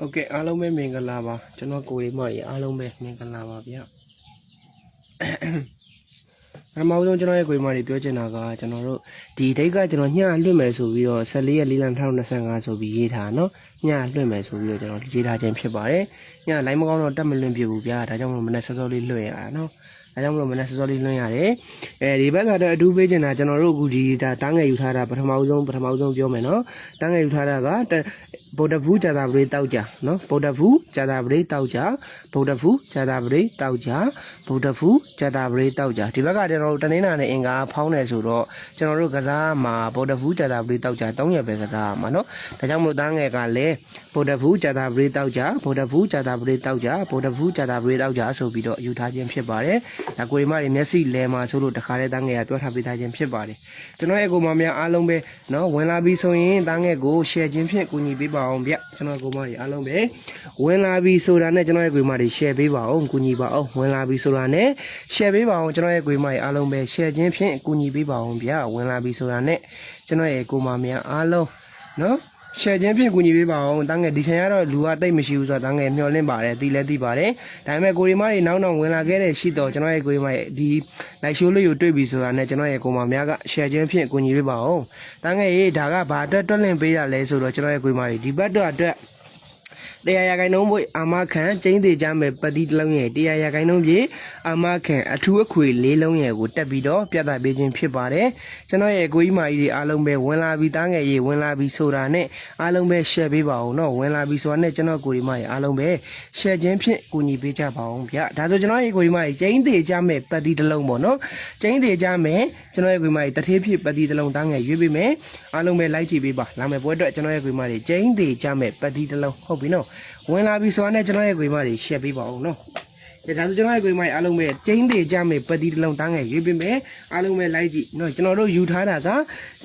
ဟုတ်ကဲ့အားလုံးပဲမင်္ဂလာပါကျွန်တော်ကိုရီမကြီးအားလုံးပဲမင်္ဂလာပါဗျပထမဆုံးကျွန်တော်ရဲ့ကိုရီမကြီးပြောချင်တာကကျွန်တော်တို့ဒီဒိတ်ကကျွန်တော်ညလွှင့်မယ်ဆိုပြီးတော့14ရက်4လ2025ဆိုပြီးရေးထားနော်ညလွှင့်မယ်ဆိုပြီးတော့ကျွန်တော်ရေးထားခြင်းဖြစ်ပါတယ်ညလိုင်းမကောင်းတော့တက်မလွှင့်ပြဘူးဗျာဒါကြောင့်မလို့မနေ့စောစောလေးလွှင့်ရတာနော်ဒါကြောင့်မလို့မနေ့စောစောလေးလွှင့်ရတယ်အဲဒီဘက်ကတော့အတူပေးချင်တာကျွန်တော်တို့အခုဒီဒါတန်းငယ်ယူထားတာပထမဆုံးပထမဆုံးပြောမယ်နော်တန်းငယ်ယူထားတာကတ ဗုဒ္ဓဘူးဇာတာပရိတောက်ကြနော်ဗုဒ္ဓဘူးဇာတာပရိတောက်ကြဗုဒ္ဓဘူးဇာတာပရိတောက်ကြဗုဒ္ဓဘူးဇာတာပရိတောက်ကြဒီဘက်ကကျွန်တော်တို့တနင်္လာနဲ့အင်္ဂါဖောင်းတယ်ဆိုတော့ကျွန်တော်တို့ကစားမှာဗုဒ္ဓဘူးဇာတာပရိတောက်ကြ၃ရက်ပဲကစားမှာနော်ဒါကြောင့်မလို့တန်းငယ်ကလည်းဗုဒ္ဓဘူးဇာတာပရိတောက်ကြဗုဒ္ဓဘူးဇာတာပရိတောက်ကြဗုဒ္ဓဘူးဇာတာပရိတောက်ကြဆိုပြီးတော့ယူထားခြင်းဖြစ်ပါတယ်ဒါကိုရီမတွေမျက်စိလဲမှာဆိုလို့တခါတည်းတန်းငယ်ကပြောထားပေးထားခြင်းဖြစ်ပါတယ်ကျွန်တော်ရဲ့ကိုမများအားလုံးပဲနော်ဝင်လာပြီဆိုရင်တန်းငယ်ကို share ခြင်းဖြင့်ကူညီပေးပါအောင်ဗျကျွန်တော်ကိုမကြီးအားလုံးပဲဝင်လာပြီဆိုတာနဲ့ကျွန်တော်ရဲ့ကိုမတွေ share ပေးပါအောင်ကူညီပါအောင်ဝင်လာပြီဆိုတာနဲ့ share ပေးပါအောင်ကျွန်တော်ရဲ့ကိုမကြီးအားလုံးပဲ share ခြင်းဖြင့်ကူညီပေးပါအောင်ဗျဝင်လာပြီဆိုတာနဲ့ကျွန်တော်ရဲ့ကိုမများအားလုံးနော် ရှယ်ချင်းဖြင့်ကူညီပေးပါအောင်တန်းငယ်ဒီချိန်ကတော့လူကတိတ်မရှိဘူးဆိုတော့တန်းငယ်မျှော်လင့်ပါတယ်တီးလည်းတီးပါတယ်ဒါပေမဲ့ကိုရီမတွေနောက်နောက်ဝင်လာခဲ့တဲ့ရှိတော့ကျွန်တော်ရဲ့ကိုရီမရဲ့ဒီလိုက်ရှိုးလေးကိုတွေ့ပြီဆိုတာနဲ့ကျွန်တော်ရဲ့ကိုမများကရှယ်ချင်းဖြင့်ကူညီပေးပါအောင်တန်းငယ်ရေးဒါကဘာအတွက်တွက်လင့်ပေးတာလဲဆိုတော့ကျွန်တော်ရဲ့ကိုရီမတွေဒီဘက်တော့အတွက် တရားရဂိုင်နှုံးဘွေအာမခံကျင်းသေးကြမဲ့ပတိတစ်လုံးရဲ့တရားရဂိုင်နှုံးပြေအာမခံအထူးအခွေလေးလုံးရဲ့ကိုတက်ပြီးတော့ပြသပေးခြင်းဖြစ်ပါတယ်ကျွန်တော်ရဲ့ကိုကြီးမကြီးတွေအားလုံးပဲဝင်လာပြီးသားငယ်ရေးဝင်လာပြီးဆိုတာနဲ့အားလုံးပဲ share ပေးပါအောင်เนาะဝင်လာပြီးဆိုတာနဲ့ကျွန်တော်ကိုကြီးမကြီးအားလုံးပဲ share ခြင်းဖြင့်ကူညီပေးကြပါအောင်ဗျဒါဆိုကျွန်တော်ရဲ့ကိုကြီးမကြီးကျင်းသေးကြမဲ့ပတိတစ်လုံးပေါ့เนาะကျင်းသေးကြမဲ့ကျွန်တော်ရဲ့ကိုကြီးမကြီးတထေးဖြစ်ပတိတစ်လုံးသားငယ်ရွေးပေးမယ်အားလုံးပဲ like ကြည့်ပေးပါလာမယ်ပွဲအတွက်ကျွန်တော်ရဲ့ကိုကြီးမကြီးကျင်းသေးကြမဲ့ပတိတစ်လုံးဟုတ်ပြီเนาะ ဝင်လာပြီဆိုတာနဲ့ကျွန်တော်ရဲ့ဂွေမတွေ share ပေးပါအောင်နော် ဒါဒါဆိုကျွန်တော်ရဲ့ကိုယ်မိုင်အားလုံးပဲကျင်းသေးကြမယ်ပတိတစ်လုံးတန်းငယ်ရွေးပေးမယ်အားလုံးပဲလိုက်ကြည့်နော်ကျွန်တော်တို့ယူထားတာက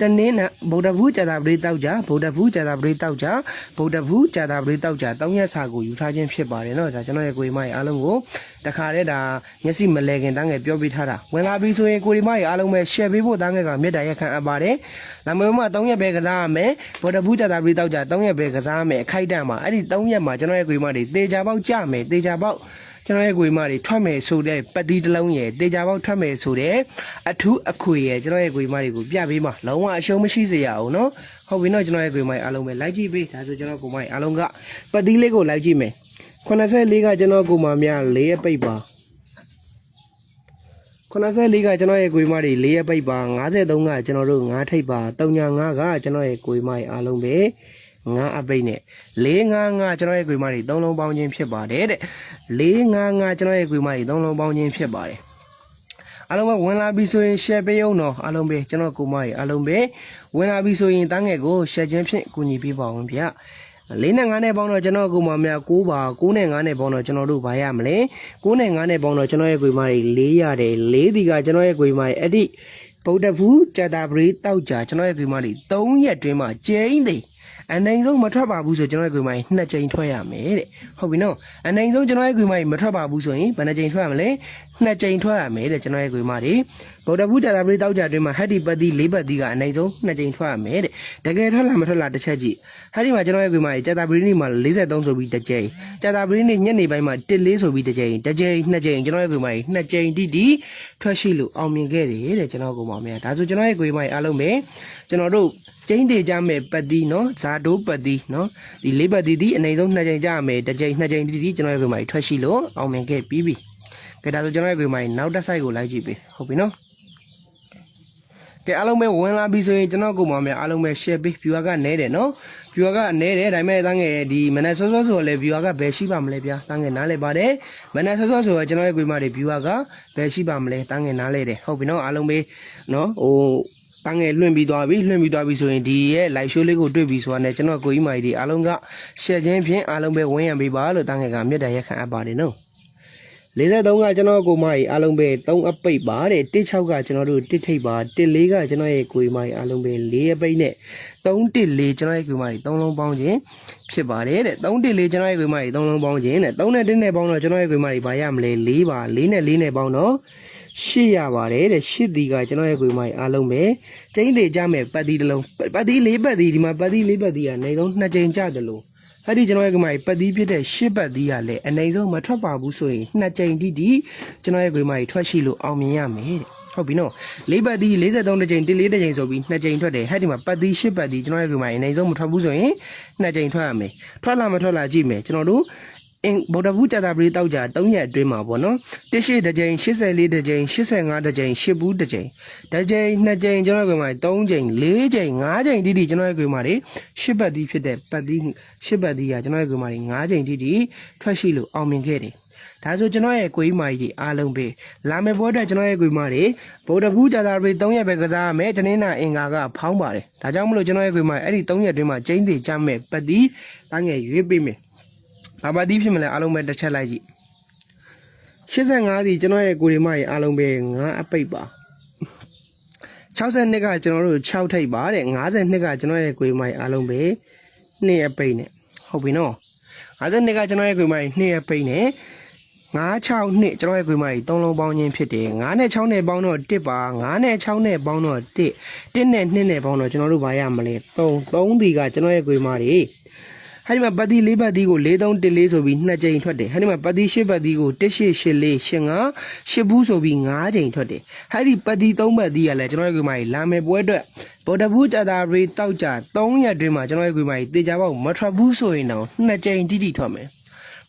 တနင်းနဲ့ဗုဒ္ဓဘူးကြာတာပရိတောက်ကြဗုဒ္ဓဘူးကြာတာပရိတောက်ကြဗုဒ္ဓဘူးကြာတာပရိတောက်ကြတောင်းရက်စာကိုယူထားခြင်းဖြစ်ပါတယ်နော်ဒါကျွန်တော်ရဲ့ကိုယ်မိုင်အားလုံးကိုတခါတည်းဒါမျက်စိမလဲခင်တန်းငယ်ပြောပြထားတာဝင်လာပြီဆိုရင်ကိုယ်မိုင်အားလုံးပဲ share ပေးဖို့တန်းငယ်ကမေတ္တာရက်ခံအပ်ပါတယ်လာမလို့မှ3ရက်ပဲကစားရမယ်ဗုဒ္ဓဘူးကြာတာပရိတောက်ကြ3ရက်ပဲကစားရမယ်အခိုက်တန့်မှာအဲ့ဒီ3ရက်မှာကျွန်တော်ရဲ့ကိုယ်မိုင်တွေတေချာပေါက်ကြမယ်တေချာပေါက် ကျွန်တော်ရဲ့ကိုယ်မတွေထွက်မယ်ဆိုတဲ့ပတ်တီးတစ်လုံးရယ်တေချာပေါက်ထွက်မယ်ဆိုတဲ့အထူးအခွေရယ်ကျွန်တော်ရဲ့ကိုယ်မတွေကိုပြပေးမှာလုံးဝအရှုံးမရှိစေရအောင်နော်ဟုတ်ပြီနော်ကျွန်တော်ရဲ့ကိုယ်မတွေအားလုံးပဲလိုက်ကြည့်ပေးဒါဆိုကျွန်တော်ကိုယ်မတွေအားလုံးကပတ်တီးလေးကိုလိုက်ကြည့်မယ်84ကကျွန်တော်ကိုယ်မများ၄ရက်ပိတ်ပါ84ကကျွန်တော်ရဲ့ကိုယ်မတွေ၄ရက်ပိတ်ပါ53ကကျွန်တော်တို့9ထိပ်ပါ35ကကျွန်တော်ရဲ့ကိုယ်မတွေအားလုံးပဲ ငါအပိတ်နဲ့455ကျွန်တော်ရဲ့ကွေမတွေ၃လုံးပေါင်းခြင်းဖြစ်ပါတယ်တဲ့455ကျွန်တော်ရဲ့ကွေမတွေ၃လုံးပေါင်းခြင်းဖြစ်ပါတယ်အားလုံးပဲဝင်လာပြီဆိုရင် share ပေးအောင်တော့အားလုံးပဲကျွန်တော်ကိုမကြီးအားလုံးပဲဝင်လာပြီဆိုရင်တန်းငယ်ကို share ခြင်းဖြင့်ကူညီပေးပါအောင်ဗျလေးနဲ့ငါးနဲ့ပေါင်းတော့ကျွန်တော်ကိုမများ6ပါ9နဲ့5နဲ့ပေါင်းတော့ကျွန်တော်တို့ဘာရမလဲ9နဲ့5နဲ့ပေါင်းတော့ကျွန်တော်ရဲ့ကွေမတွေ4ရတယ်4ဒီကကျွန်တော်ရဲ့ကွေမတွေအဲ့ဒီဗုဒ္ဓဘူးကြာတာပရိတောက်ကြကျွန်တော်ရဲ့ကွေမတွေ3ရက်တွင်းမှာကျင်းတယ် အနိုင်ဆုံးမထွက်ပါဘူးဆိုကျွန်တော်ရဲ့ကွေမိုင်းနှစ်ကြိမ်ထွက်ရမယ်တဲ့ဟုတ်ပြီနော်အနိုင်ဆုံးကျွန်တော်ရဲ့ကွေမိုင်းမထွက်ပါဘူးဆိုရင်ဘယ်နှကြိမ်ထွက်ရမလဲနှစ်ကြိမ်ထွက်ရမယ်တဲ့ကျွန်တော်ရဲ့ကွေမိုင်းတွေဗုဒ္ဓဘုရားတာပရိတောက်ကြတွင်မှာဟက်ဒီပတ်တိလေးပတ်တိကအနိုင်ဆုံးနှစ်ကြိမ်ထွက်ရမယ်တဲ့တကယ်ထွက်လာမထွက်လာတစ်ချက်ကြည့်ဟက်ဒီမှာကျွန်တော်ရဲ့ကွေမိုင်းကြာတာပရိနေ့မှာ43ဆိုပြီးတစ်ကြိမ်ကြာတာပရိနေ့ညနေပိုင်းမှာ14ဆိုပြီးတစ်ကြိမ်တစ်ကြိမ်နှစ်ကြိမ်ကျွန်တော်ရဲ့ကွေမိုင်းနှစ်ကြိမ်တိတိထွက်ရှိလို့အောင်မြင်ခဲ့တယ်တဲ့ကျွန်တော်ကိုမောင်မရဒါဆိုကျွန်တော်ရဲ့ကွေမိုင်းအားလုံးပဲကျွန်တော်တို့ ကျင်းတေကြမဲ့ပတ်တီနော်ဇာတိုးပတ်တီနော်ဒီလေးပတ်တီဒီအနိုင်ဆုံးနှစ်ကြိမ်ကြရမယ်တစ်ကြိမ်နှစ်ကြိမ်တီတီကျွန်တော်ရဲ့ကွေမိုင်ထွက်ရှိလို့အောင်မြင်ခဲ့ပြီးပြီကဲဒါဆိုကျွန်တော်ရဲ့ကွေမိုင်နောက်တစ်ဆိုင်ကိုလိုက်ကြည့်ပြီဟုတ်ပြီနော်ကဲအားလုံးပဲဝင်လာပြီဆိုရင်ကျွန်တော်ကိုမောင်များအားလုံးပဲ share ပေး viewer ကနဲတယ်နော် viewer ကနဲတယ်ဒါပေမဲ့တန်းငယ်ဒီမနက်စောစောဆိုတော့လေ viewer ကဘယ်ရှိပါမလဲဗျာတန်းငယ်နားလဲပါတယ်မနက်စောစောဆိုတော့ကျွန်တော်ရဲ့ကွေမတွေ viewer ကဘယ်ရှိပါမလဲတန်းငယ်နားလဲတယ်ဟုတ်ပြီနော်အားလုံးပဲနော်ဟို တန်းငယ်လွှင့်ပြီးသွားပြီလွှင့်ပြီးသွားပြီဆိုရင်ဒီရဲ့ live show လေးကိုတွေ့ပြီဆိုတာနဲ့ကျွန်တော်ကိုကြီးမာကြီးဒီအားလုံးက share ခြင်းဖြင့်အားလုံးပဲဝန်းရံပေးပါလို့တန်းငယ်ကမြတ်တရရက်ခံအပ်ပါတယ်နော်53ကကျွန်တော်ကိုမကြီးအားလုံးပဲ3အပိတ်ပါတဲ့16ကကျွန်တော်တို့1ထိပ်ပါ14ကကျွန်တော်ရဲ့ကိုကြီးမကြီးအားလုံးပဲ4အပိတ်နဲ့314ကျွန်တော်ရဲ့ကိုကြီးမကြီး3လုံးပေါင်းခြင်းဖြစ်ပါတယ်တဲ့314ကျွန်တော်ရဲ့ကိုကြီးမကြီး3လုံးပေါင်းခြင်းတဲ့3နဲ့1နဲ့ပေါင်းတော့ကျွန်တော်ရဲ့ကိုကြီးမကြီးဘာရမလဲ4ပါ4နဲ့4နဲ့ပေါင်းတော့ ရှစ်ရပါတယ်တဲ့ရှစ်ဒီကကျွန်တော်ရဲ့ကိုယ်မိုင်အားလုံးပဲကျင်းသေးကြမဲ့ပတ်တီတစ်လုံးပတ်တီလေးပတ်တီဒီမှာပတ်တီလေးပတ်တီကနေတော့နှစ်ကြိမ်ကြတယ်လို့အဲ့ဒီကျွန်တော်ရဲ့ကွေးမကြီးပတ်သီးဖြစ်တဲ့ရှစ်ပတ်သီးကလည်းအနေဆုံးမထွက်ပါဘူးဆိုရင်နှစ်ကြိမ်တိတိကျွန်တော်ရဲ့ကွေးမကြီးထွက်ရှိလို့အောင်မြင်ရမယ်တဲ့ဟုတ်ပြီနော်လေးပတ်သီး43ကြိမ်1 4ကြိမ်ဆိုပြီးနှစ်ကြိမ်ထွက်တယ်ဟဲ့ဒီမှာပတ်သီးရှစ်ပတ်သီးကျွန်တော်ရဲ့ကွေးမကြီးအနေဆုံးမထွက်ဘူးဆိုရင်နှစ်ကြိမ်ထွက်ရမယ်ထွက်လာမထွက်လာကြည့်မယ်ကျွန်တော်တို့ အင်ဗုဒ္ဓဘူးကြာတာပရိတောက်ကြ3ရက်အတွင်းမှာပေါ့နော်တရှိတစ်ကြိမ်84တစ်ကြိမ်85တစ်ကြိမ်10ဘူးတစ်ကြိမ်တစ်ကြိမ်နှစ်ကြိမ်ကျွန်တော်ရဲ့ကွေမှာ3ကြိမ်4ကြိမ်5ကြိမ်တိတိကျွန်တော်ရဲ့ကွေမှာတွေ10ပတ်သီးဖြစ်တဲ့ပတ်သီး10ပတ်သီးကကျွန်တော်ရဲ့ကွေမှာတွေ5ကြိမ်တိတိထွက်ရှိလို့အောင်မြင်ခဲ့တယ်ဒါဆိုကျွန်တော်ရဲ့ကိုကြီးမာကြီးတွေအားလုံးပဲလာမယ့်ဘွဲအတွက်ကျွန်တော်ရဲ့ကိုကြီးမာတွေဗုဒ္ဓဘူးကြာတာပရိ3ရက်ပဲကစားရမယ်တနင်္လာအင်္ဂါကဖောင်းပါတယ်ဒါကြောင့်မလို့ကျွန်တော်ရဲ့ကိုကြီးမာအဲ့ဒီ3ရက်အတွင်းမှာကျင်းသေးကြမဲ့ပတ်သီးတန်းငယ်ရွေးပေးမယ် ဘာပတ်သီးဖြစ်မလဲအားလုံးပဲတစ်ချက်လိုက်ကြည့်85ဒီကျွန်တော်ရဲ့ကိုရီမကြီးအားလုံးပဲ9အပိတ်ပါ62ကကျွန်တော်တို့6ထိပ်ပါတဲ့52ကကျွန်တော်ရဲ့ကိုရီမကြီးအားလုံးပဲ2အပိတ်နဲ့ဟုတ်ပြီနော်52ကကျွန်တော်ရဲ့ကိုရီမကြီး2အပိတ်နဲ့96နှစ်ကျွန်တော်ရဲ့ကိုရီမကြီး3လုံးပေါင်းခြင်းဖြစ်တယ်9နဲ့6နဲ့ပေါင်းတော့1ပါ9နဲ့6နဲ့ပေါင်းတော့1 1နဲ့2နဲ့ပေါင်းတော့ကျွန်တော်တို့ဘာရမလဲ3 3ဒီကကျွန်တော်ရဲ့ကိုရီမကြီး ဟဲ့ဒီမှာပတ်တီ၄ပတ်တီကို4314ဆိုပြီးနှစ်ကြိမ်ထွက်တယ်ဟဲ့ဒီမှာပတ်တီ၈ပတ်တီကို1884 85 8ဘူးဆိုပြီး5ကြိမ်ထွက်တယ်ဟဲ့ဒီပတ်တီ3ပတ်တီကလည်းကျွန်တော်ရဲ့ကွေမာကြီးလာမယ်ပွဲအတွက်ဗော်ဒဘူးတာတာရီတောက်ကြ3ရက်တွင်းမှာကျွန်တော်ရဲ့ကွေမာကြီးတေချာပေါက်မထွက်ဘူးဆိုရင်တော့နှစ်ကြိမ်တိတိထွက်မယ်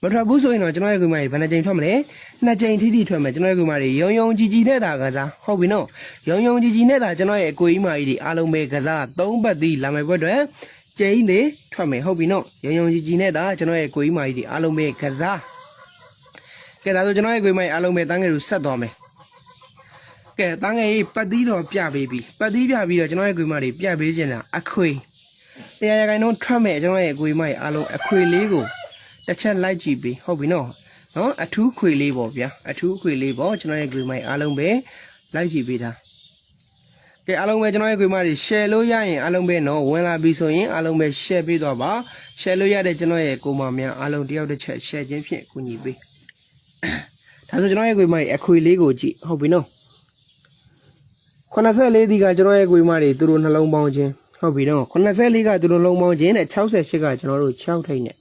မထွက်ဘူးဆိုရင်တော့ကျွန်တော်ရဲ့ကွေမာကြီးဘယ်နှကြိမ်ထွက်မလဲနှစ်ကြိမ်တိတိထွက်မယ်ကျွန်တော်ရဲ့ကွေမာကြီးရုံရုံကြည်ကြည်နဲ့တာကစားဟုတ်ပြီနော်ရုံရုံကြည်ကြည်နဲ့တာကျွန်တော်ရဲ့အကိုကြီးမာကြီးတွေအားလုံးပဲကစား3ပတ်တီလာမယ်ပွဲအတွက် ကျင်းနေထွက်မယ်ဟုတ်ပြီနော်ရုံရုံကြည်ကြည်နဲ့တာကျွန်တော်ရဲ့ကိုကြီးမာကြီးတွေအားလုံးပဲကစားကဲဒါဆိုကျွန်တော်ရဲ့ကိုကြီးမာကြီးအားလုံးပဲတန်းငယ်ကိုဆက်သွားမယ်ကဲတန်းငယ်ကြီးပတ်သီးတော်ပြပေးပြီပတ်သီးပြပြီးတော့ကျွန်တော်ရဲ့ကိုကြီးမာကြီးပြပေးခြင်းလားအခွေတရားရခိုင်တော့ထွက်မယ်ကျွန်တော်ရဲ့ကိုကြီးမာကြီးအားလုံးအခွေလေးကိုတစ်ချက်လိုက်ကြည့်ပြီးဟုတ်ပြီနော်နော်အထူးခွေလေးပေါ့ဗျာအထူးခွေလေးပေါ့ကျွန်တော်ရဲ့ကိုကြီးမာကြီးအားလုံးပဲလိုက်ကြည့်ပေးတာ ကဲအားလုံးပဲကျွန်တော်ရဲ့ကွေမတွေ share လို့ရရင်အားလုံးပဲနော်ဝင်လာပြီဆိုရင်အားလုံးပဲ share ပေးသွားပါ share လို့ရတဲ့ကျွန်တော်ရဲ့ကိုမများအားလုံးတယောက်တစ်ချက် share ခြင်းဖြင့်ကူညီပေးဒါဆိုကျွန်တော်ရဲ့ကွေမတွေအခွေလေးကိုကြည့်ဟုတ်ပြီနော်84ဒီကကျွန်တော်ရဲ့ကွေမတွေသူတို့နှလုံးပေါင်းခြင်းဟုတ်ပြီနော်84ကသူတို့နှလုံးပေါင်းခြင်းနဲ့68ကကျွန်တော်တို့6ထိုင်နဲ့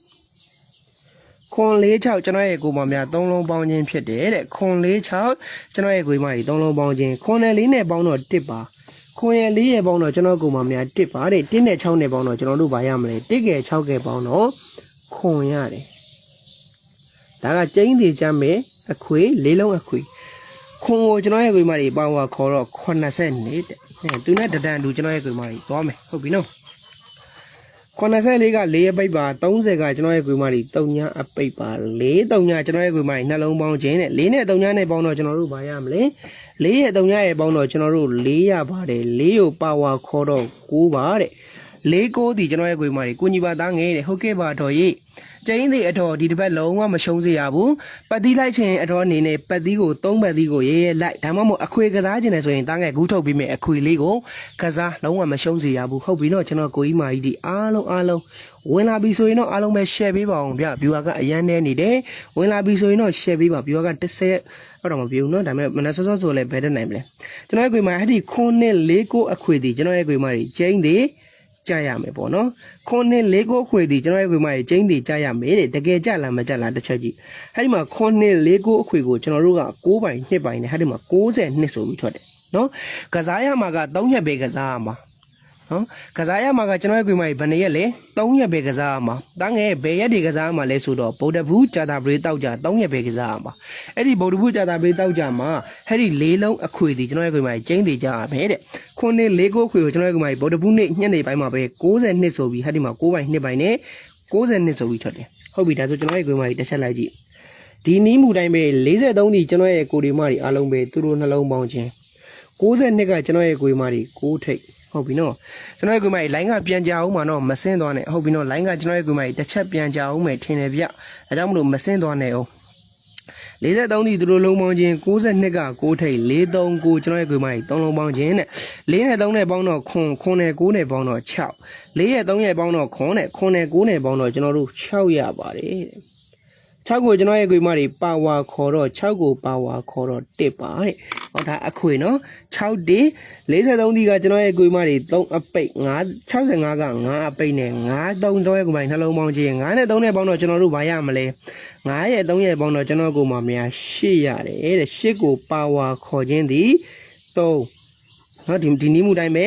ခွန်46ကျွန်တော်ရဲ့ကိုမများ3လုံးပေါင်းခြင်းဖြစ်တယ်တဲ့ခွန်46ကျွန်တော်ရဲ့ကိုမကြီး3လုံးပေါင်းခြင်းခွန်နဲ့4နဲ့ပေါင်းတော့1ပါခွန်ရဲ့4ရဲ့ပေါင်းတော့ကျွန်တော်ကိုမများ1ပါတဲ့1နဲ့6နဲ့ပေါင်းတော့ကျွန်တော်တို့ဗာရမလဲ1ကဲ6ကဲပေါင်းတော့ခွန်ရတယ်ဒါကကျင်းစီချမ်းမဲ့အခွေ၄လုံးအခွေခွန်ကိုကျွန်တော်ရဲ့ကိုမကြီးပေါင်းတော့ခေါ်တော့80နဲ့တဲ့အဲသူနဲ့တဒန်တူကျွန်တော်ရဲ့ကိုမကြီးသွားမယ်ဟုတ်ပြီနော် 84က4အပိတ်ပါ30ကကျွန်တော်ရဲ့ကွေမကြီး3ညအပိတ်ပါ4 3ညကျွန်တော်ရဲ့ကွေမကြီးနှလုံးပေါင်းခြင်းနဲ့4နဲ့3ညနဲ့ပေါင်းတော့ကျွန်တော်တို့ဘာရမလဲ4ရဲ့3ညရဲ့ပေါင်းတော့ကျွန်တော်တို့4ရပါတယ်4ကိုပါဝါခေါ်တော့9ပါတဲ့4 9ဒီကျွန်တော်ရဲ့ကွေမကြီးကိုညီပါသားငယ်တဲ့ဟုတ်ကဲ့ပါတော်ကြီး ကျင်းသေးအတော်ဒီတစ်ပတ်လုံးဝမရှုံးစေရဘူးပတ်သီးလိုက်ခြင်းအတော်အနေနဲ့ပတ်သီးကို3ပတ်သီးကိုရေးရဲလိုက်ဒါမှမဟုတ်အခွေကစားခြင်းနဲ့ဆိုရင်တားငယ်ဂူးထုတ်ပြီးမယ်အခွေလေးကိုကစားလုံးဝမရှုံးစေရဘူးဟုတ်ပြီနော်ကျွန်တော်ကိုကြီးမာကြီးဒီအားလုံးအားလုံးဝင်လာပြီဆိုရင်တော့အားလုံးပဲ share ပေးပါအောင်ဗျ viewer ကအရန်နေနေတယ်ဝင်လာပြီဆိုရင်တော့ share ပေးပါ viewer က30ဟုတ်တော့မပြောဘူးเนาะဒါပေမဲ့မနက်စောစောဆိုလည်းဘယ်တက်နိုင်မလဲကျွန်တော်ရဲ့ကိုယ်မှာအဲ့ဒီခွန်းနဲ့၄ကိုအခွေဒီကျွန်တော်ရဲ့ကိုယ်မှာကျင်းသေး ကြရမယ်ပေါ့နော်ခွန်းနဲ့လေးကိုခွေဒီကျွန်တော်ရဲ့ခွေမကြီးကျင်းတည်ကြရမယ်တဲ့တကယ်ကြလားမကြလားတစ်ချက်ကြည့်အဲ့ဒီမှာခွန်းနဲ့လေးကိုအခွေကိုကျွန်တော်တို့က6ပိုင်2ပိုင်နဲ့အဲ့ဒီမှာ62ဆိုပြီးထွက်တယ်နော်ကစားရမှာက3ရက်ပဲကစားရမှာ နော်ကစားရမှာကကျွန်တော်ရဲ့ခွေမကြီးဘယ်နှစ်ရက်လဲ3ရက်ပဲကစားရမှာတန်းငယ်ဘယ်ရက်တွေကစားရမှာလဲဆိုတော့ဗုဒ္ဓဘူးကြာတာပရိတောက်ကြ3ရက်ပဲကစားရမှာအဲ့ဒီဗုဒ္ဓဘူးကြာတာပရိတောက်ကြမှာအဲ့ဒီလေးလုံးအခွေဒီကျွန်တော်ရဲ့ခွေမကြီးကျင်းတည်ကြရမယ်တဲ့ခွန်းနဲ့လေးကိုခွေကိုကျွန်တော်ရဲ့ခွေမကြီးဗုဒ္ဓဘူးနေ့ညနေပိုင်းမှာပဲ62ဆိုပြီးအဲ့ဒီမှာ6ပိုင်2ပိုင်နဲ့62ဆိုပြီးထွက်တယ်ဟုတ်ပြီဒါဆိုကျွန်တော်ရဲ့ခွေမကြီးတစ်ချက်လိုက်ကြည့်ဒီနီးမှုတိုင်းပဲ43ဒီကျွန်တော်ရဲ့ကိုဒီမတွေအားလုံးပဲသူတို့နှလုံးပေါင်းခြင်း62ကကျွန်တော်ရဲ့ကိုဒီမတွေ6ထိပ် ဟုတ်ပြီနော်ကျွန်တော်ရဲ့ကိုမကြီးလိုင်းကပြန်ကြအောင်မှာတော့မစင်းသွားနဲ့ဟုတ်ပြီနော်လိုင်းကကျွန်တော်ရဲ့ကိုမကြီးတစ်ချက်ပြန်ကြအောင်မယ်ထင်တယ်ဗျအဲကြောင့်မလို့မစင်းသွားနဲ့အောင်43ဒီသူတို့လုံးပေါင်းခြင်း62က6ထိပ်43ကိုကျွန်တော်ရဲ့ကိုမကြီး3လုံးပေါင်းခြင်းနဲ့4နဲ့3နဲ့ပေါင်းတော့ခွန်ခွန်နဲ့9နဲ့ပေါင်းတော့6 4ရဲ့3ရဲ့ပေါင်းတော့ခွန်နဲ့ခွန်နဲ့9နဲ့ပေါင်းတော့ကျွန်တော်တို့6ရပါတယ်တဲ့ 6ကိုကျွန်တော်ရဲ့ကိုမတွေပါဝါခေါ်တော့6ကိုပါဝါခေါ်တော့1ပါတဲ့ဟောဒါအခွေနော်6တိ43ဒီကကျွန်တော်ရဲ့ကိုမတွေ3အပိတ်9 65က9အပိတ်နဲ့9 3တော့ရဲ့ကိုမတွေနှလုံးပေါင်းခြင်း9နဲ့3နဲ့ပေါင်းတော့ကျွန်တော်တို့ဘာရမလဲ9ရဲ့3ရဲ့ပေါင်းတော့ကျွန်တော်ကိုမများ8ရတယ်တဲ့8ကိုပါဝါခေါ်ခြင်းသည်3နော်ဒီဒီနည်းမှုတိုင်းပဲ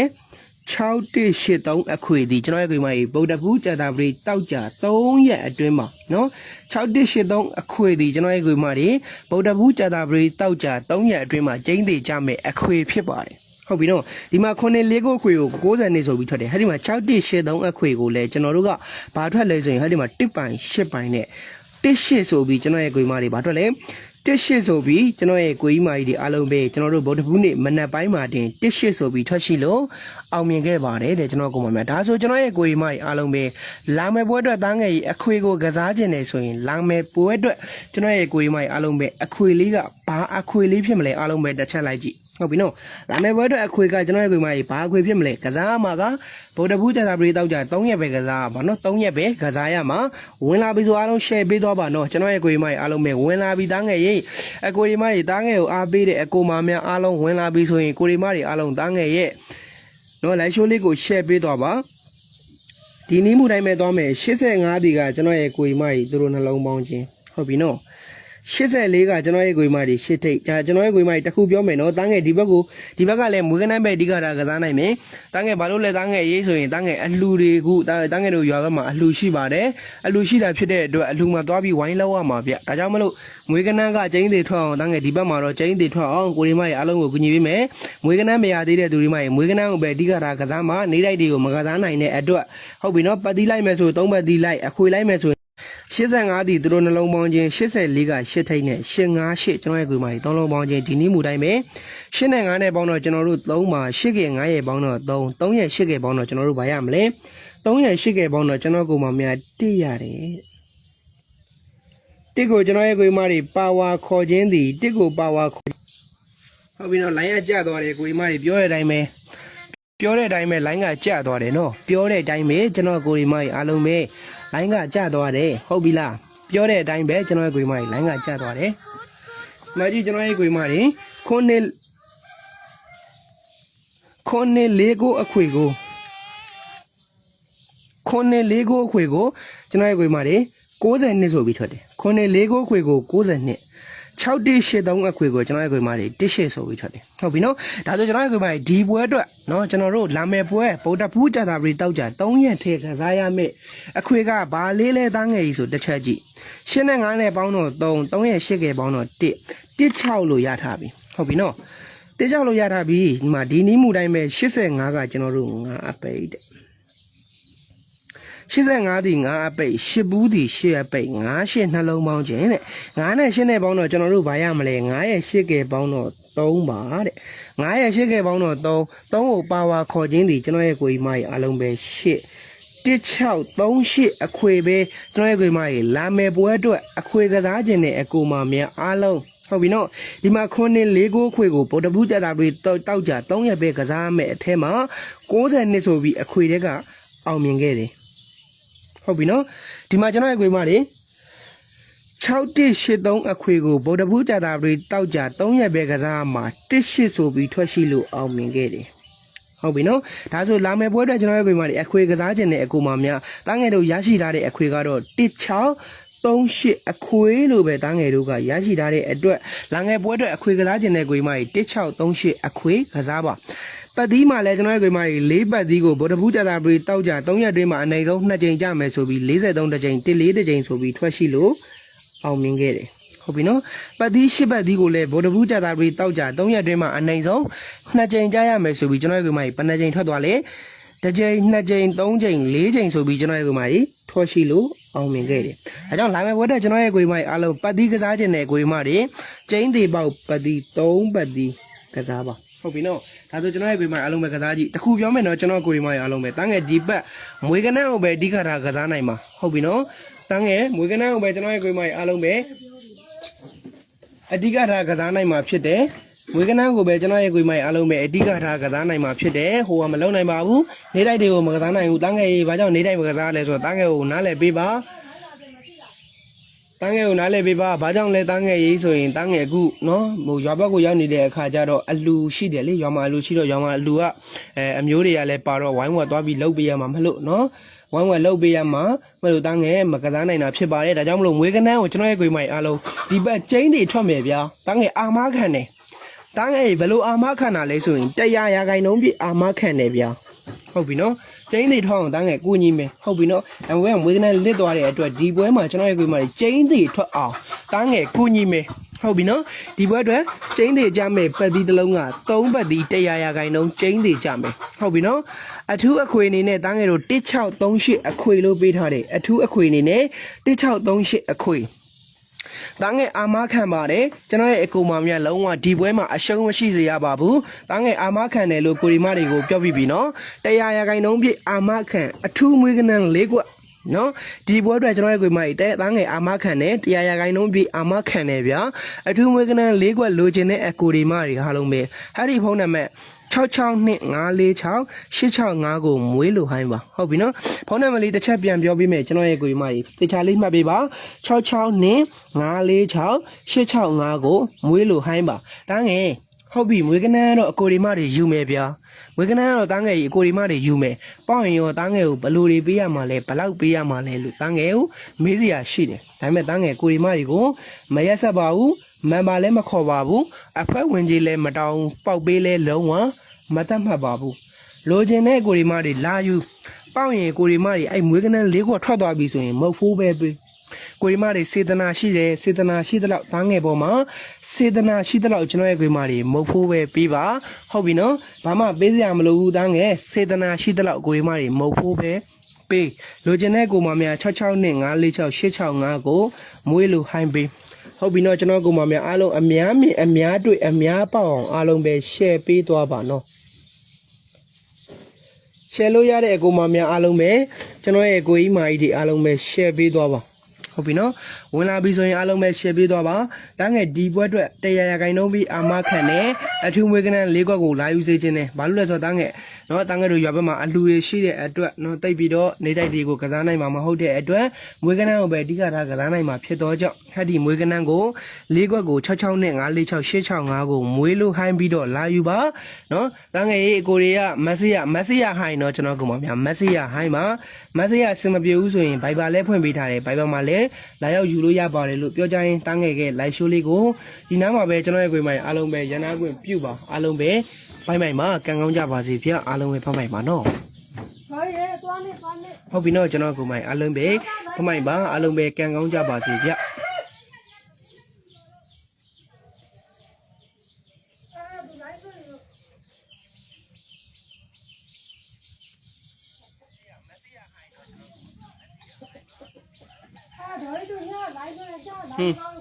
6183အခွေဒီကျွန်တော်ရဲ့ကိုမကြီးဗုဒ္ဓဘူးကြာတာပရိတောက်ကြ3ရက်အတွင်းမှာနော်6183အခွေဒီကျွန်တော်ရဲ့ကိုမကြီးဗုဒ္ဓဘူးကြာတာပရိတောက်ကြ3ရက်အတွင်းမှာကျင်းသေးကြမဲ့အခွေဖြစ်ပါတယ်ဟုတ်ပြီနော်ဒီမှာခုနှစ်လေးကိုအခွေကို60နေဆိုပြီးထွက်တယ်ဟဲ့ဒီမှာ6183အခွေကိုလည်းကျွန်တော်တို့ကဘာထွက်လဲဆိုရင်ဟဲ့ဒီမှာ1ပိုင်8ပိုင်နဲ့18ဆိုပြီးကျွန်တော်ရဲ့ကိုမကြီးဘာထွက်လဲ တစ်ရှစ်ဆိုပြီးကျွန်တော်ရဲ့ကိုကြီးမာကြီးတွေအားလုံးပဲကျွန်တော်တို့ဗုဒ္ဓဘူးနေ့မနက်ပိုင်းမှာတင်တစ်ရှစ်ဆိုပြီးထွက်ရှိလို့အောင်မြင်ခဲ့ပါတယ်တဲ့ကျွန်တော်ကိုမများဒါဆိုကျွန်တော်ရဲ့ကိုကြီးမာကြီးအားလုံးပဲလာမယ်ပွဲအတွက်သားငယ်ကြီးအခွေကိုကစားခြင်းနေဆိုရင်လာမယ်ပွဲအတွက်ကျွန်တော်ရဲ့ကိုကြီးမာကြီးအားလုံးပဲအခွေလေးကဘာအခွေလေးဖြစ်မလဲအားလုံးပဲတစ်ချက်လိုက်ကြည့် ဟုတ်ပြီနော်လာမယ်ပွဲအတွက်အခွေကကျွန်တော်ရဲ့ကိုကြီးမာကြီးဘာအခွေဖြစ်မလဲကစားမှာကဗုဒ္ဓဘူးကြာတာပရိတောက်ကြ3ရက်ပဲကစားပါနော်3ရက်ပဲကစားရမှာဝင်လာပြီဆိုအားလုံး share ပေးသွားပါနော်ကျွန်တော်ရဲ့ကိုကြီးမာကြီးအားလုံးပဲဝင်လာပြီသားငယ်ကြီးအကိုကြီးမာကြီးသားငယ်ကိုအားပေးတဲ့အကိုမများအားလုံးဝင်လာပြီဆိုရင်ကိုကြီးမာကြီးအားလုံးသားငယ်ရဲ့နော်လိုက်ရှိုးလေးကို share ပေးသွားပါဒီနည်းမှုတိုင်းပဲသွားမယ်85ဒီကကျွန်တော်ရဲ့ကိုကြီးမာကြီးသူတို့နှလုံးပေါင်းခြင်းဟုတ်ပြီနော် 84ကကျွန်တော်ရဲ့ကိုကြီးမကြီးရှစ်ထိတ်ဒါကျွန်တော်ရဲ့ကိုကြီးမကြီးတစ်ခုပြောမယ်နော်တန်းငယ်ဒီဘက်ကိုဒီဘက်ကလည်းမွေးကနန်းပဲအဓိကတာကစားနိုင်မယ်တန်းငယ်ဘာလို့လဲတန်းငယ်ရေးဆိုရင်တန်းငယ်အလှူတွေကတန်းငယ်တို့ရွာဘက်မှာအလှူရှိပါတယ်အလှူရှိတာဖြစ်တဲ့အတွက်အလှူမှာသွားပြီးဝိုင်းလောက်ရမှာဗျဒါကြောင့်မလို့မွေးကနန်းကကျင်းတွေထွက်အောင်တန်းငယ်ဒီဘက်မှာတော့ကျင်းတွေထွက်အောင်ကိုကြီးမကြီးအားလုံးကိုကူညီပေးမယ်မွေးကနန်းမရသေးတဲ့သူတွေမကြီးမွေးကနန်းကိုပဲအဓိကတာကစားမှာနေလိုက်တွေကိုမကစားနိုင်တဲ့အတွက်ဟုတ်ပြီနော်ပတ်တီးလိုက်မယ်ဆိုသုံးပတ်တီးလိုက်အခွေလိုက်မယ်ဆို 85ဒီသူတို့နှလုံးပေါင်းခြင်း84က8ထိတ်နဲ့858ကျွန်တော်ရဲ့ကိုယ်မကြီး3လုံးပေါင်းခြင်းဒီနည်းမူတိုင်းပဲ8နဲ့9နဲ့ပေါင်းတော့ကျွန်တော်တို့3မှာ8က9ရဲ့ပေါင်းတော့3 3ရဲ့8ကပေါင်းတော့ကျွန်တော်တို့ဘာရမလဲ3ရဲ့8ကပေါင်းတော့ကျွန်တော်ကိုယ်မများ1ရတယ်တစ်ကိုကျွန်တော်ရဲ့ကိုယ်မကြီးပါဝါခေါ်ခြင်းသည်တစ်ကိုပါဝါခေါ်ဟုတ်ပြီနော်လိုင်းကကျသွားတယ်ကိုယ်မကြီးပြောတဲ့အတိုင်းပဲပြောတဲ့အတိုင်းပဲလိုင်းကကျသွားတယ်နော်ပြောတဲ့အတိုင်းပဲကျွန်တော်ကိုယ်မကြီးအားလုံးပဲ လိုင်းကကျသွားတယ်ဟုတ်ပြီလားပြောတဲ့အတိုင်းပဲကျွန်တော်ရဲ့ကိုယ်မကြီးလိုင်းကကျသွားတယ်မကြီးကျွန်တော်ရဲ့ကိုယ်မကြီးခုနှစ်ခုနှစ်လေးကိုအခွေကိုခုနှစ်လေးကိုအခွေကိုကျွန်တော်ရဲ့ကိုယ်မကြီး60နှစ်ဆိုပြီးထွက်တယ်ခုနှစ်လေးကိုအခွေကို60နှစ် 6183အခွေကိုကျွန်တော်ရဲ့ခွေမာတွေ18ဆိုပြီးထွက်တယ်ဟုတ်ပြီနော်ဒါဆိုကျွန်တော်ရဲ့ခွေမာတွေဒီပွဲအတွက်နော်ကျွန်တော်တို့လာမယ်ပွဲဗုဒ္ဓဖူးကြတာပြီးတောက်ကြ3ရက်ထဲကစားရမယ်အခွေကဘာလေးလဲသားငယ်ကြီးဆိုတစ်ချက်ကြည့်ရှင်းနဲ့9နဲ့ပေါင်းတော့3 3ရက်8ကပေါင်းတော့1 16လို့ရထားပြီဟုတ်ပြီနော်16လို့ရထားပြီဒီမှာဒီနီးမှုတိုင်းပဲ85ကကျွန်တော်တို့9အပိတ်တဲ့ 85ဒီ9အပိတ်10ဘူးဒီ10အပိတ်9 10နှလုံးပေါင်းခြင်းတဲ့9နဲ့10နဲ့ပေါင်းတော့ကျွန်တော်တို့ဘာရမလဲ9ရဲ့10ကဲပေါင်းတော့3ပါတဲ့9ရဲ့10ကဲပေါင်းတော့3 3ကိုပါဝါခေါ်ခြင်းဒီကျွန်တော်ရဲ့ကိုကြီးမကြီးအလုံးပဲ10 1638အခွေပဲကျွန်တော်ရဲ့ကိုမကြီးလာမယ်ပွဲအတွက်အခွေကစားခြင်းနဲ့အကူမများအားလုံးဟုတ်ပြီနော်ဒီမှာခွန်းနေ၄ကိုခွေကိုဗုဒ္ဓဘူးကြတာပြီးတောက်ကြ3ရက်ပဲကစားမယ်အထဲမှာ60နှစ်ဆိုပြီးအခွေတွေကအောင်မြင်ခဲ့တယ် ဟုတ်ပြီနော်ဒီမှာကျွန်တော်ရဲ့ကိုမကြီး6183အခွေကိုဗုဒ္ဓဘူးကြတာပြီးတောက်ကြ3ရက်ပဲကစားမှာ18ဆိုပြီးထွက်ရှိလို့အောင်မြင်ခဲ့တယ်ဟုတ်ပြီနော်ဒါဆိုလာမယ့်ပွဲအတွက်ကျွန်တော်ရဲ့ခွေမှာဒီအခွေကစားခြင်းနဲ့အကူမများတားငယ်တို့ရရှိထားတဲ့အခွေကတော့1638အခွေလို့ပဲတားငယ်တို့ကရရှိထားတဲ့အတွက်လာငယ်ပွဲအတွက်အခွေကစားခြင်းနဲ့ခွေမှာ1638အခွေကစားပါ ပတ်သီးမှာလည်းကျွန်တော်ရဲ့ခွေမှာ၄ပတ်သီးကိုဗုဒ္ဓဘူးတာတာပရိတောက်ကြ3ရက်တွင်းမှာအနိုင်ဆုံး2ကြိမ်ကြမယ်ဆိုပြီး43ကြိမ်14ကြိမ်ဆိုပြီးထွက်ရှိလို့အောင်မြင်ခဲ့တယ်ဟုတ်ပြီနော်ပတ်သီးရှစ်ပတ်သီးကိုလည်းဗော်ဒဘူးကြတာပြီးတောက်ကြ3ရက်တွင်းမှာအနိုင်ဆုံး2ကြိမ်ကြားရမယ်ဆိုပြီးကျွန်တော်ရဲ့ကွန်မကြီးဘယ်နှကြိမ်ထွက်သွားလဲတစ်ကြိမ်2ကြိမ်3ကြိမ်4ကြိမ်ဆိုပြီးကျွန်တော်ရဲ့ကွန်မကြီးထွက်ရှိလို့အောင်မြင်ခဲ့တယ်အဲကြောင့်လာမယ့်ဘွဲတဲ့ကျွန်တော်ရဲ့ကွန်မကြီးအားလုံးပတ်သီးကစားခြင်းနဲ့ကွန်မတွေကျင်းသေးပေါက်ပတ်သီး3ပတ်သီးကစားပါဟုတ်ပြီနော်ဒါဆိုကျွန်တော်ရဲ့ကွေမအားလုံးပဲကစားကြည့်တခုပြောမယ်နော်ကျွန်တော်ကွေမအားလုံးပဲတန်းငယ်ဒီပတ်မွေကနန်းကိုပဲအဓိကထားကစားနိုင်မှာဟုတ်ပြီနော်တန်းငယ်မွေကနန်းကိုပဲကျွန်တော်ရဲ့ကွေမအားလုံးပဲအဓိကထားကစားနိုင်မှာဖြစ်တယ်ဝေကနန်းကိုပဲကျွန်တော်ရဲ့ကိုယ်မိုင်အားလုံးပဲအဓိကထားကစားနိုင်မှာဖြစ်တယ်ဟိုကမလုံနိုင်ပါဘူးနေတိုက်တွေကိုမကစားနိုင်ဘူးတန်းငယ်ကြီးဘာကြောင့်နေတိုက်မကစားလဲဆိုတော့တန်းငယ်ကိုနားလည်ပေးပါ တန်းငယ်ကိုနားလည်ပေးပါဘာကြောင့်လဲတန်းငယ်ရေးဆိုရင်တန်းငယ်အခုနော်ဟိုရွာဘက်ကိုရောက်နေတဲ့အခါကျတော့အလူရှိတယ်လေရွာမှာအလူရှိတော့ရွာမှာအလူကအဲအမျိုးတွေကလည်းပါတော့ဝိုင်းဝက်သွားပြီးလှုပ်ပေးရမှာမလို့နော်ဝိုင်းဝက်လှုပ်ပေးရမှာမလို့တန်းငယ်မကစားနိုင်တာဖြစ်ပါတယ်ဒါကြောင့်မလို့မွေးကနန်းကိုကျွန်တော်ရဲ့ကိုယ်မိုင်အားလုံးဒီဘက်ကျင်းတွေထွက်မယ်ဗျာတန်းငယ်အာမခံတယ်တန်းငယ်ဘယ်လိုအာမခံတာလဲဆိုရင်တရားရာခိုင်နှုန်းပြည့်အာမခံတယ်ဗျာဟုတ်ပြီနော် ကျင်းသေးထောင်းအောင်တန်းငယ်ကိုညီမယ်ဟုတ်ပြီနော်အမွေကမွေးကနန်းလစ်သွားတဲ့အတွက်ဒီပွဲမှာကျွန်တော်ရဲ့ကိုယ်မှာကျင်းသေးထွက်အောင်တန်းငယ်ကိုညီမယ်ဟုတ်ပြီနော်ဒီပွဲအတွက်ကျင်းသေးကြမယ်ပတ်သီးတစ်လုံးက3ပတ်သီး100ရာခိုင်နှုန်းကျင်းသေးကြမယ်ဟုတ်ပြီနော်အထူးအခွေအနေနဲ့တန်းငယ်တို့1638အခွေလို့ပေးထားတယ်အထူးအခွေအနေနဲ့1638အခွေ တန်းငယ်အာမခံပါတယ်ကျွန်တော်ရဲ့အကူမမြတ်လုံးဝဒီပွဲမှာအရှုံးမရှိစေရပါဘူးတန်းငယ်အာမခံတယ်လို့ကိုရီမတွေကိုပြောပြပြီနော်တရားရာခိုင်နှုန်းပြည့်အာမခံအထူးမွေးကနန်းလေးကွနော်ဒီပွဲအတွက်ကျွန်တော်ရဲ့ကိုရီမကြီးတဲ့တန်းငယ်အာမခံတယ်တရားရာခိုင်နှုန်းပြည့်အာမခံတယ်ဗျာအထူးမွေးကနန်းလေးကွလိုချင်တဲ့အကူရီမတွေအားလုံးပဲအဲ့ဒီဖုန်းနံပါတ် 662546865ကိုမွေးလို့ဟိုင်းပါဟုတ်ပြီနော်ဖုန်းနံပါတ်လေးတစ်ချက်ပြန်ပြောပေးမယ်ကျွန်တော်ရဲ့ကိုကြီးမကြီးတခြားလေးမှတ်ပေးပါ662546865ကိုမွေးလို့ဟိုင်းပါတန်းငယ်ဟုတ်ပြီမွေးကနန်းတော့အကိုဒီမတွေယူမယ်ဗျာမွေးကနန်းကတော့တန်းငယ်ကြီးအကိုဒီမတွေယူမယ်ပေါ့ရင်ရောတန်းငယ်ကိုဘယ်လိုတွေပေးရမှာလဲဘယ်လောက်ပေးရမှာလဲလို့တန်းငယ်ကိုမေးစရာရှိတယ်ဒါပေမဲ့တန်းငယ်ကိုဒီမတွေကိုမရက်ဆက်ပါဘူး မန်ပါလည်းမခေါ်ပါဘူးအဖွဲဝင်ကြီးလည်းမတောင်းပေါက်ပေးလဲလုံးဝမတတ်မှတ်ပါဘူးလိုချင်တဲ့ကိုဒီမတွေလာယူပေါ့ရင်ကိုဒီမတွေအဲ့မွေးကနန်းလေးခွက်ထွက်သွားပြီဆိုရင်မဟုတ်ဖိုးပဲပေးကိုရီမတွေစေတနာရှိတယ်စေတနာရှိတဲ့လောက်သားငယ်ပေါ်မှာစေတနာရှိတဲ့လောက်ကျွန်တော်ရဲ့ကိုရီမတွေမဟုတ်ဖို့ပဲပြီးပါဟုတ်ပြီနော်ဘာမှပေးစရာမလိုဘူးသားငယ်စေတနာရှိတဲ့လောက်ကိုရီမတွေမဟုတ်ဖို့ပဲပေးလိုချင်တဲ့ကိုမများ66နဲ့946 865ကိုမွေးလို့ဟိုင်းပေး ဟုတ်ပြီနော်ကျွန်တော်ကိုမများအားလုံးအများမြင်အများတွေ့အများပေါက်အောင်အားလုံးပဲ share ပေးသွားပါနော် share လို့ရတဲ့အကူမများအားလုံးပဲကျွန်တော်ရဲ့ကိုကြီးမာကြီးတွေအားလုံးပဲ share ပေးသွားပါဟုတ်ပြီနော် ဝင်လာပြီဆိုရင်အားလုံးပဲ share ပေးသွားပါတန်းငယ်ဒီဘွဲအတွက်တရားရဂိုင်နှုံးပြီးအာမခံတယ်အထူးမွေးကနန်းလေးခွက်ကိုလာယူစေခြင်းနဲ့ဘာလို့လဲဆိုတော့တန်းငယ်နော်တန်းငယ်တို့ရွာဘက်မှာအလူတွေရှိတဲ့အတွက်နော်တိတ်ပြီးတော့နေတိုက်တွေကိုကစားနိုင်မှာမဟုတ်တဲ့အတွက်မွေးကနန်းကိုပဲအဓိကထားကစားနိုင်မှာဖြစ်တော့ကြောင့်ဟဲ့ဒီမွေးကနန်းကိုလေးခွက်ကို66နဲ့946 865ကိုမွေးလို့ဟိုင်းပြီးတော့လာယူပါနော်တန်းငယ်ရေးအကိုတွေကမက်ဆေ့ရမက်ဆေ့ရဟိုင်းနော်ကျွန်တော်ကမှများမက်ဆေ့ရဟိုင်းပါမက်ဆေ့ရအဆင်မပြေဘူးဆိုရင်ဘိုင်ဘာလည်းဖွင့်ပေးထားတယ်ဘိုင်ဘာမှာလည်းလာရောက်ယူလို့ရပါတယ်လို့ပြောကြရင်တားငယ်ခဲ့ live show လေးကိုဒီနားမှာပဲကျွန်တော်ရဲ့ကိုယ်မိုင်အားလုံးပဲရန်နာခွင့်ပြုပါအားလုံးပဲဘိုင်ဘိုင်မှာကံကောင်းကြပါစေဗျအားလုံးပဲဖမိုင်ပါနော်ဟုတ်ရဲ့သွားနေသွားနေဟုတ်ပြီနော်ကျွန်တော်ကိုယ်မိုင်အားလုံးပဲဖမိုင်ပါအားလုံးပဲကံကောင်းကြပါစေဗျ Hmm.